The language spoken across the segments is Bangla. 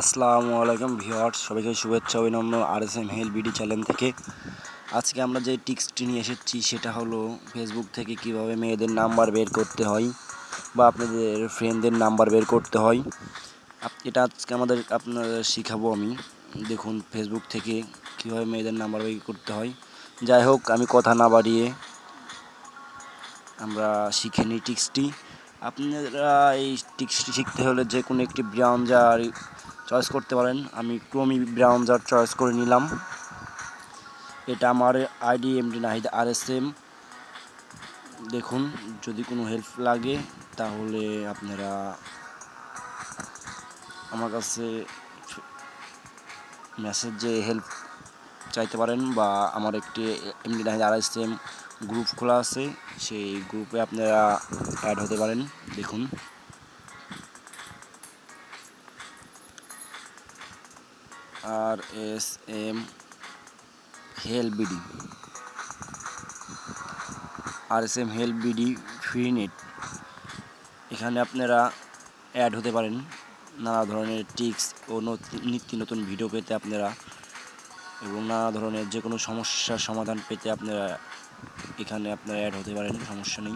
আসসালামু আলাইকুম ভিওয়ার্স সবাইকে শুভেচ্ছা, অভিনন্দন R S M help BD channel থেকে। আজকে আমরা যে টিক্সটি নিয়ে এসেছি, সেটা হলো ফেসবুক থেকে কীভাবে মেয়েদের নাম্বার বের করতে হয় বা আপনাদের ফ্রেন্ডদের নাম্বার বের করতে হয়। এটা আজকে আমাদের, আপনাদের শিখাবো আমি। দেখুন ফেসবুক থেকে কীভাবে মেয়েদের নাম্বার বের করতে হয়। যাই হোক, আমি কথা না বাড়িয়ে আমরা শিখে নিই টিক্সটি। আপনারা এই টিক্সটি শিখতে হলে যে কোনো একটি ব্রাউজার চয়েস করতে পারেন। আমি ক্রোমি ব্রাউজার চয়েস করে নিলাম। এটা আমার ID MD Nahid R S M দেখুন, যদি কোনো হেল্প লাগে, তাহলে আপনারা আমার কাছে মেসেজে হেল্প চাইতে পারেন বা আমার একটি MD Nahid R S M group খোলা আছে। সেই গ্রুপে আপনারা অ্যাড হতে পারেন। দেখুন। R S M help BD. R S M help BD free net এখানে আপনারা অ্যাড হতে পারেন। নানা ধরনের টিক্স ও নত- নিত্য নতুন ভিডিও পেতে আপনারা এবং নানা ধরনের যে কোনো সমস্যার সমাধান পেতে আপনারা এখানে আপনারা অ্যাড হতে পারেন, সমস্যা নেই।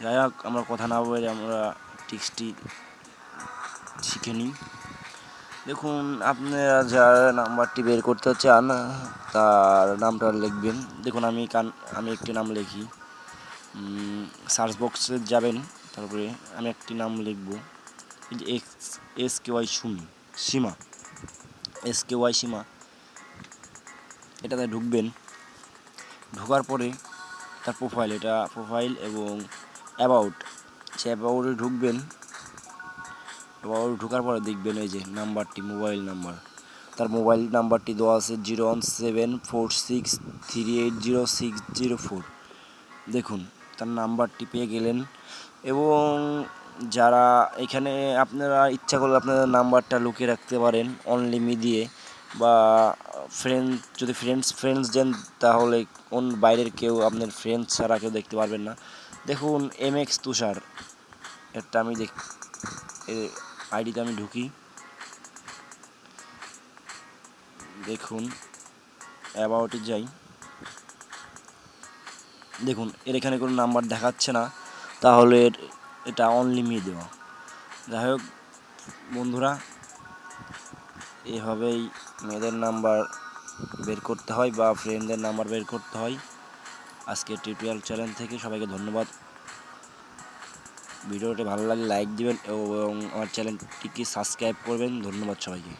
যাই হোক, আমরা কথা না বলে আমরা টিক্সটি শিখে নিই। দেখুন, আপনারা যার নাম্বারটি বের করতে চান, তার নামটা লিখবেন। দেখুন, আমি কান আমি একটি নাম লিখি। সার্চ বক্সে যাবেন, তারপরে আমি একটি নাম লিখব। X S K Y Sumi Sima. S K Y Sima. এটাতে ঢুকবেন। ঢোকার পরে তার প্রোফাইল এটা প্রোফাইল এবং অ্যাবাউট সে অ্যাবাউটে ঢুকবেন। এবার ঢোকার পরে দেখবেন এই যে নাম্বারটি, মোবাইল নাম্বার। তার মোবাইল নাম্বারটি দেওয়া আছে zero one seven four six three eight zero six zero four. দেখুন, তার নাম্বারটি পেয়ে গেলেন। এবং যারা এখানে আপনারা ইচ্ছা করলে আপনাদের নাম্বারটা লুকিয়ে রাখতে পারেন অনলি মি দিয়ে। বা ফ্রেন্ড যদি ফ্রেন্ডস ফ্রেন্ডস দেন, তাহলে কোন বাইরের কেউ আপনার ফ্রেন্ডস ছাড়া কেউ দেখতে পারবেন না। দেখুন এম এক্স তুষার। এটা আমি দেখ আইডিতে আমি ঢুকি। দেখুন অ্যাবাউটে যাই। দেখুন, এর এখানে কোনো নাম্বার দেখাচ্ছে না, তাহলে এটা অনলি মি দেওয়া। যাই হোক, বন্ধুরা, এভাবেই মেয়েদের নাম্বার বের করতে হয় বা ফ্রেন্ডদের নাম্বার বের করতে হয়। আজকে টিউটোরিয়াল চ্যানেল থেকে সবাইকে ধন্যবাদ। ভিডিওটি ভালো লাগলে লাইক দিবেন এবং আমার চ্যানেলটিকে সাবস্ক্রাইব করবেন। ধন্যবাদ সবাইকে।